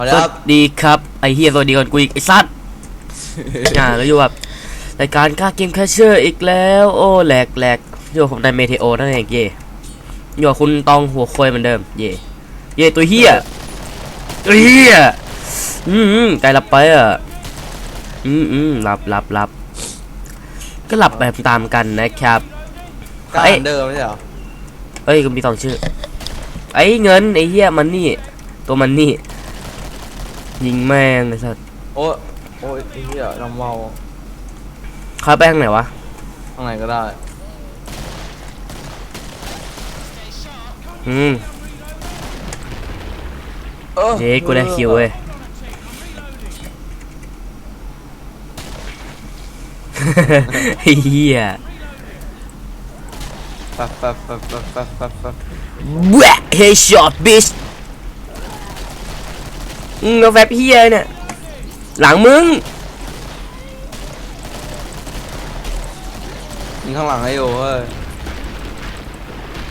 เอาสแล้วควัรับสดีครับไอเฮียสวัสดีก่อนกูอีกไอสัตว์อ่าแล้วอยู่กับรายการค่าเกมแคชเชอร์อีกแล้ว โอ้แหลกแหลกอยู่กับผมในเมเทโอนั่นเองเย่อยู่กับคุณตองหัวควยเหมือนเดิม เย่เย่ตัวเฮียตัวเฮียอืมอืมไกลหลับไปอะอืมอืมหลับหลับหลับก็หลับแบบตามกันนะครับกาเอ้ยรเดิมไม่ใช่เหรอเอ้ยก็มีสองชื่อ ไอ้เงินไอ้เหี้ยมันนี่ ตัวมันนี่ ยิงแม่งไอ้สัสโอ้ยโอ้ยไอ้เหี้ยน้ำเมาเข้าไปทางไหนวะข้างไหนก็ได้อืมเออเจ๊กูได้คิวเว้ย ไอ้เหี้ยปั๊บปั๊บปั๊บปั๊บปั๊บปั๊บปั๊บแหวะเฮดช็อตบิช อืมเอาแฟบเหี้ยเนี่ย หลังมึงยิงข้างหลังให้อยู่เว้ย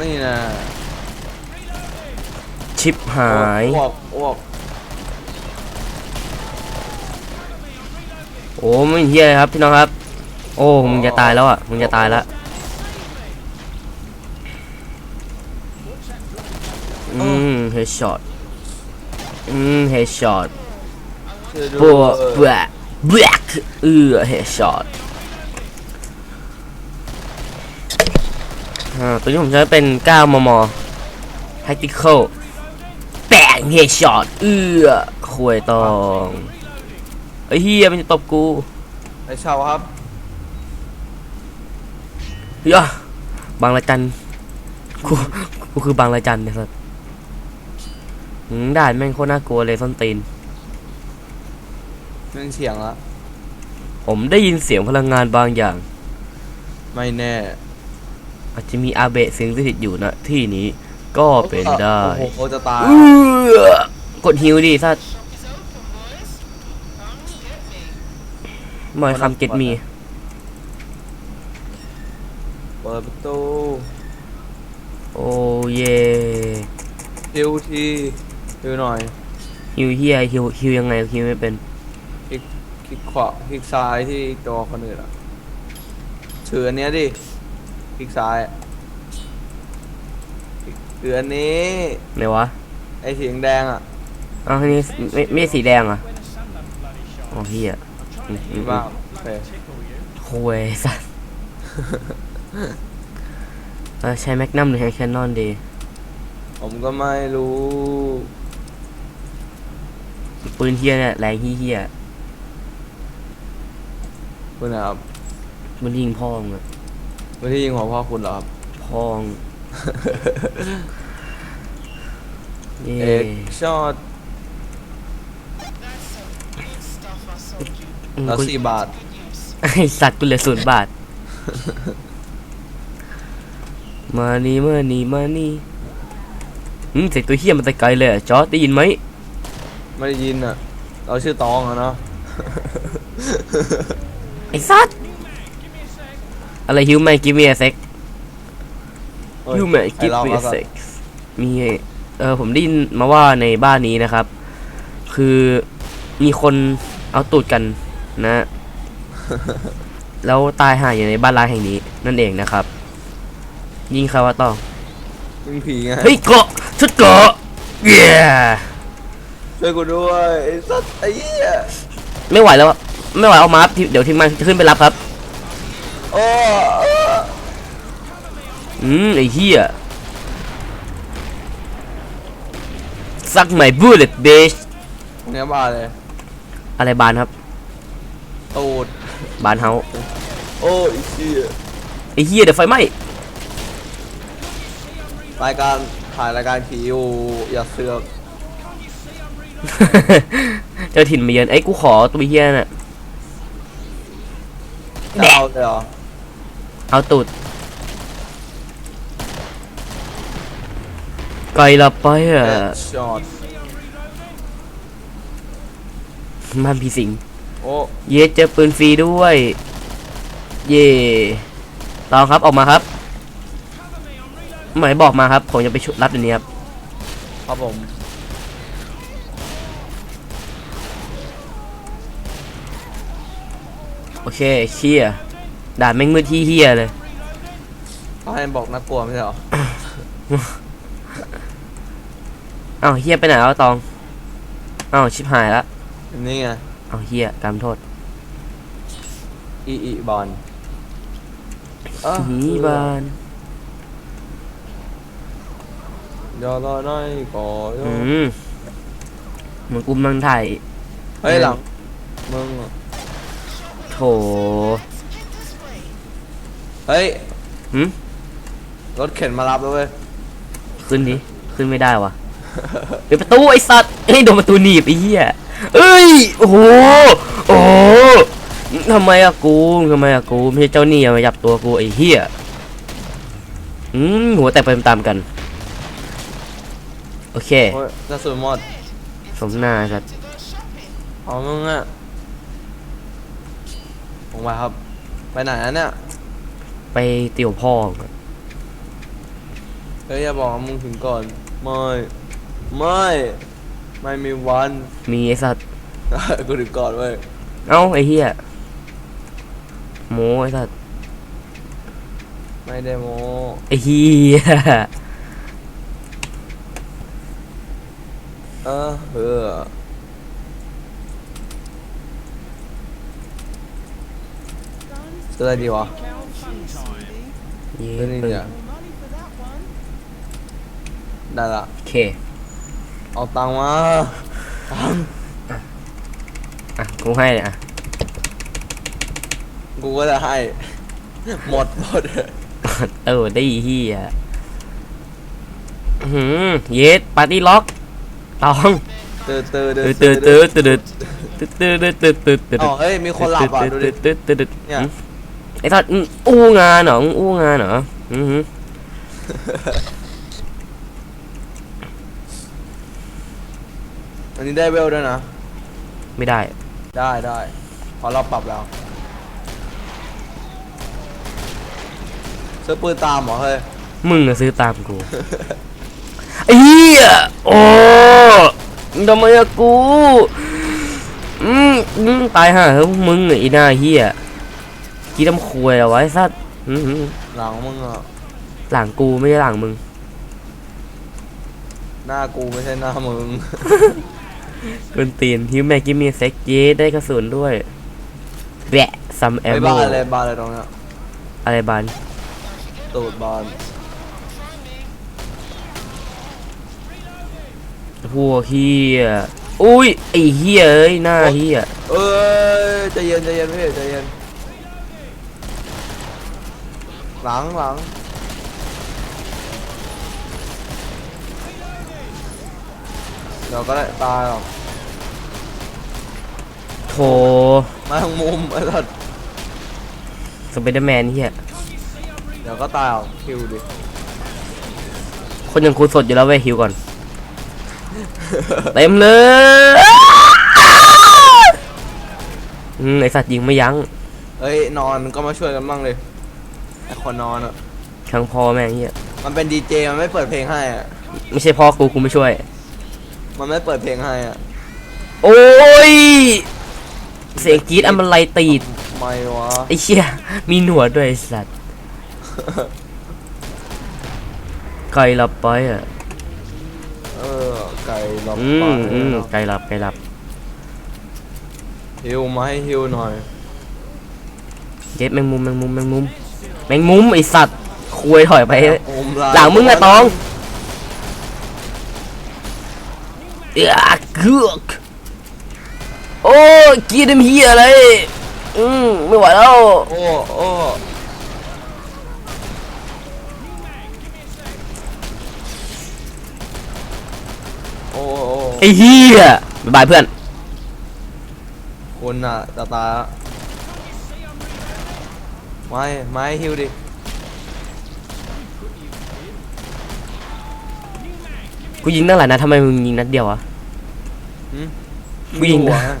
นี่นะชิปหายอ้วกอ้วกโอ้ไม่เหี้ยเลยครับพี่น้องครับ โอ้มึงจะตายแล้วอะมึงจะตายแล้วอืมเฮดช็อต อืมเฮดช็อตช่วยด้ปัววยแบล็คแบล็คเออเฮดช็อตอ่าตัวนี้ผมใช้เป็น 9 มม tactical แปงเฮดช็อตเอือควยตองไอ้เฮียมันจะตบกูไอ้ชาวครับเฮ้ยอะบางระจันกูกูคือบางระจันเนี่ยสัส หืมด่านแม่งโคตรน่ากลัวเลยส้นตีนนึ่งเสียงละผมได้ยินเสียงพลังงานบางอย่าง ไม่แน่อาจจะมีอาเบะสิงสถิตอยู่นะที่นี้ก็เป็นได้โอ้โหจะตายเออกดฮิวดิสัสมอยคำเก็ตมี เปิดประตูโอ้เย่ฮิวที ฮิวหน่อยฮิวเฮียฮิวฮิวยังไงฮิวไม่เป็นคลิกขวาคลิกซ้ายที่ตัวคนอื่นอะถืออันเนี้ยดิคลิกซ้ายถืออันนี้ไหนวะไอ้สีแดงๆอะอ้าวอันนี้ไม่ไม่ใช่สีแดงเหรอะอ๋อเฮียอืมอืมีมบ้างโอเคโคุยสัสเออใช้แมกนัมหรือใช้แคนนอนดี ผมก็ไม่รู้ ปืนเฮียเนี่ยแรงเฮียคุณนะครับๆมันยิงพ่องอะไม่ได้ยิงหัวพ่อคุณเหรอครับพองเย่เอกช็อตอืมละกูสี่บาทไอสัตว์กูเหลือศูนย์บาท มานี่มานี่มานี่อืมเสียงตัวเฮียมันตะไกลเลยอะจอร์จได้ยินไหม ไม่ได้ยินอะ เราชื่อตองอะเนาะ ไอสัตว์อะไรฮิวแมนกิมเมียเซ็กเฮ้ยฮิวแมนไอ้กิมเราเมียเอาก่อนเซ็กมีเออผมได้ยินมาว่าในบ้านนี้นะครับ คือมีคนเอาตูดกันนะ แล้วตายห่าอยู่ในบ้านร้างแห่งนี้ นั่นเองนะครับ ยิงใครวะต้องยิงผีไงเฮ้ยเกาะชุดเกาะเย้ ช่วยกูด้วยไอ้สัตว์ไอ้เหี้ยไม่ไหวแล้วอะไม่ไหวเอามาครับเดี๋ยวทีมงานจะขึ้นไปรับครับ โอ้เอออืมไอ้เหี้ย suck my bullet bitch เนี้ยบาเลยอะไรบานครับ ตูดบานเฮาโอ้ยเชี่ยไอ้เหี้ยเดี๋ยวไฟไหม้รายการถ่ายรายการผีอยู่อย่าเสือก เจ้าถิ่นมาเยือนไอ้ยกูขอตัวเหี้ยน่ะจะเอาเลยเหรอเอาตูดไกลละไปอะช็อตมันผีสิง โอ้เย้เจอปืนฟรีด้วย เย่ตองครับออกมาครับหมายบอกมาครับ ผมจะไปชุดรับเดี๋ยวนี้ครับ ครับผม เคเฮียด่านแม่งมืดที่เฮียเลยเขาให้บอกน่ากลัวไม่ใช่เหรอเอ้าเฮียไปไหนแล้วตองเอ้าชิบหายละนี่ไงเอ้าเฮียกำโทษอีอีบอลเอ้อหีบานยอรอน้อยก่อยอืมเหมือนกูมังถ่ายเฮ้ยหลังมึงอะโถเฮ้ยหืมรถเข็นมารับแล้วเว้ยขึ้นดิ ขึ้นไม่ได้วะเปิดประตูไอ้สัตว์เฮ้ยโดนประตูหนีบไอ้เหี้ยเอ้ย โอ้โห โอ้โหทำไมอะกูทำไมอะกูไม่ใช่เจ้าหนี้อะมาจับตัวกูไอ้เหี้ยอืมหัวแตกไปตามๆกัน โอเคโอ้ยกระสุนหมดสมหน้าสัตว์ เอามึงอะ ลงไปครับ ไปไหนอะเนี่ยไปเตี่ยวพ่อเฮ้ยอย่าบอกว่ามึงถึงก่อนไม่ไม่ไม่มีวัน มีไอ้สัตว์ กูถึงก่อนเว้ยเอ้าไอ้เหี้ยโมไอ้สัตว์ไม่ได้โมไอ้เหี้ยเออเออ ซื้ออะไรดีวะเย้ซื้อนี่ปึ้งเดี๋ยวได้ละโอเค เอาตังค์มาตังค์อะ กูให้เลยอะ กูก็จะให้ หมดหมดเออ ได้เฮียอื้อหืมเยสปาร์ตี้ล็อกตองตื่นตื่นตื่นตื่นตื่นตื่นตื่นตื่นตื่นตื่นตื่นตื่นอ๋อเฮ้ยมีคนหลับอะดูดิตื่นตื่นตื่นเนี่ย ไอ้สัตว์อู้งานเหรออู้งานเหรออือหืออันนี้ได้เวลด้วยนะ ไม่ได้ ได้ได้เพอเราปรับแล้วซื้อปืนตามเหรอเฮ้ย มึงอะซื้อตามกูไอ้เหี้ยโอ้ทำไมอะกู อืมอืมตายห่าเฮ้ยมึงไอ้หน้าเหี้ย คิดทำควยเอาไว้สัตว์อื้อหือหลังมึงอะหลังกูไม่ใช่หลังมึง หน้ากูไม่ใช่หน้ามึงเป็นตีนฮิวแมกกิมีเซ็กเยได้กระสุนด้วยแบะซัมแอมไอ้โมบ้านอะไรบ้านอะไรตรงเนี้ยอะไรบานตูดบานพวกเฮียอุ้ยไอเฮียเอ้ยหน้าเฮียเอ้ยใจเย็นใจเย็นพี่ใจเย็น หลังหลังเดี๋ยวก็ได้ตายหรอกโถมาทางมุมไอ้สัสสไปเดอร์แมนเฮียเดี๋ยวก็ตายหรอกคิวดิคนอย่างกูสดอยู่แล้วเว้ยฮิวก่อน เต็มเลยอืมไอสัตว์ยิงไม่ยั้งเอ้ยนอนก็มาช่วยกันบ้างเลย ไอ้คนนอนอะทั้งพ่อแม่งเฮียมันเป็นดีเจมันไม่เปิดเพลงให้อะ ไม่ใช่พ่อกูกูไม่ช่วย มันไม่เปิดเพลงให้อะ โอ้ย เสียงกรีดอันมันไลตีดไม่วะ ไอ้เชี่ยมีหนวดด้วยไอ้สัตว์ไก่หลับไปอะเออ ไก่หลบอืไปมอืมเนาะไก่หลับไก่หลับฮิวมาให้ฮิวหน่อยเจ็บแมงมุมแมงมุมแมงมุม แมงมุมไอสัตว์คุยถอยไปอมลายหลังมึงอะตองเอ้ยเกือกโอ้ยกีดมเฮียอะไรอืมไม่ไหวแล้วโอ้โอ้โอ้โอ้ไอ้เฮียบ๊ายบายเพื่อนคุณอะจะตายละ ไม่ไม่ฮิวดิกูยิงตั้งหลายนัดทำไมมึงยิงนัดเดียววะหืมกูยิงหัวนะ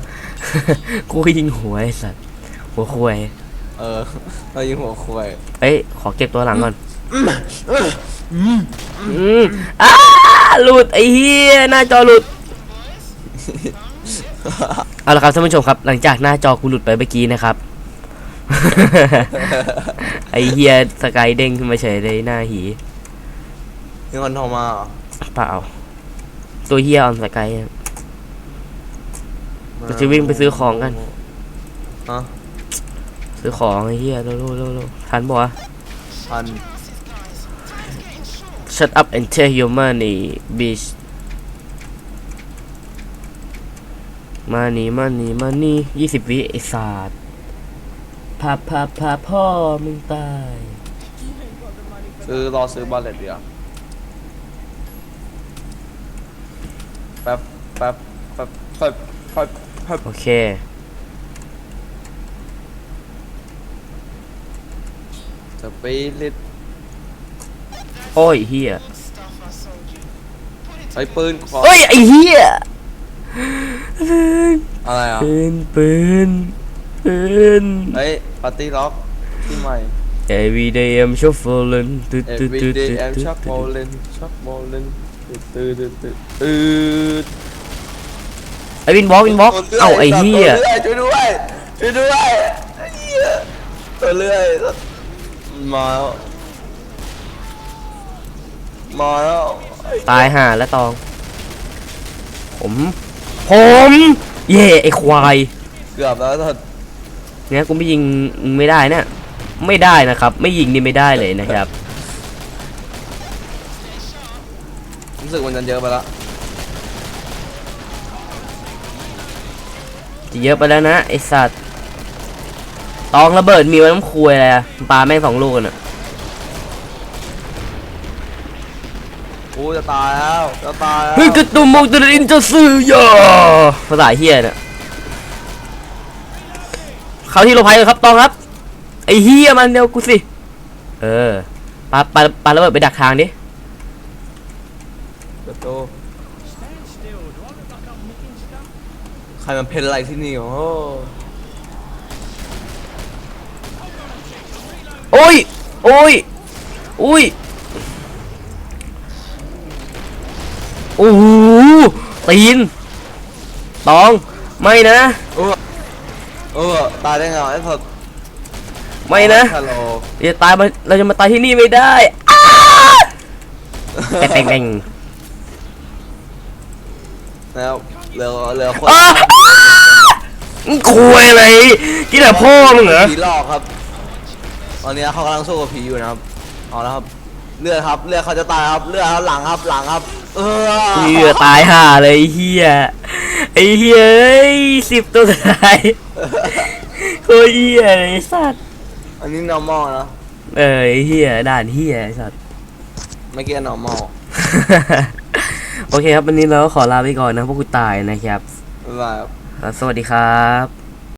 กูก็ยิงหัวไอ้สัตว์หัวคุยเออเรายิงหัวควายเอ้ยขอเก็บตัวหลังก่อนอืมอ้าหลุดไอ้เฮียหน้าจอหลุด เอาละครับท่านผู้ชมครับ หลังจากหน้าจอกูหลุดไปเมื่อกี้นะครับ ไอเฮียสกายเด้งขึ้นมาเฉยเลยหน้าหีมีคนโทรมาเหรอเปล่าตัวเฮียออนสกายอะเราจะวิ่งไปซื้อของกัน ฮะซื้อของไอเฮียเร็วๆเร็วๆทันปะวะพัน Shut up and take your money bitch money money money ยี่สิบวิไอศาสตร์ พาพาพาพ่อมึงตาย ซื้อรอซื้อบอลเลตเดียวแป๊บแป๊บแป๊บแป๊บแป๊บแป๊บโอเคสปีริตโอ้ยเฮียไอ้ปืนขอเอ้ยไอเฮียอะไรอะปืนปืน ปืนเฮ้ยปาร์ตี้ล็อกที่ใหม่ Every day I'm shuffling ตึ๊ดตึ๊ด Every ตึ๊ด day ตึ๊ด I'm ตึ๊ด shock ballin shock ballin ตื่นตื่นตื่นตื่นไอวินบล็อกวินบล็อกเอ้าไอเฮียช่วยด้วยช่วยด้วยไอ้เหี้ยตัวเลื่อยมาแล้วมาแล้วไอ้ตายห่าแล้วตอง ผม ผม เย่ไอควาย เกือบแล้วถ้า เนี่ยกูไม่ยิงมึงไม่ได้เนี่ยไม่ได้นะครับ ไม่ยิงนี่ไม่ได้เลยนะครับรู้สึกมันจะเยอะไปแล้วจะเยอะไปแล้วนะไอสัตว์ตองระเบิดมีไว้น้ำคุยอะไรอะปลาแม่งสองลูกกันอะกูจะตายแล้วจะตายแล้วเฮ้ยกระตุ้มมองตะลินจะซื้อยาภาษาเฮียเนี่ย เขาที่โลภัยเลยครับตองครับ ไอเฮียมันเดียวกูสิ เออปาปาปาระเบิดไปดักทางดิประตูใครมันเพ้นอะไรที่นี่โอ้โหโอ้ย โอ้ยอุ้ยโอ้โหตีนตอง ไม่นะเออ เออตายได้ไงวะไอ้สดไม่นะฮัลโหลเราจะตายมาเราจะมาตายที่นี่ไม่ได้อ้าแต่แต่งแต่งแล้วเหลือเหลือคนอ้ามึงคุยอะไรกินแต่พ่อมึงเหรอผีหลอกครับ ตอนนี้เขากำลังสู้กับผีอยู่นะครับเอาแล้วครับเลือดครับเลือดเขาจะตายครับเลือดครับหลังครับหลังครับ เออเหี้ยตายห่าเลยไอ้เฮีย ไอ้เฮียเอ้ยสิบตัวสุดท้ายโคตรเฮียเลยไอ้สัตว์อันนี้ normal นะเออไอ้เฮียด่านเฮียไอ้สัตว์ไม่เกี่ยว normal โอเคครับวันนี้เราก็ขอลาไปก่อนนะพวกกูตายนะครับบ๊ายบายครับครับสวัสดีครับ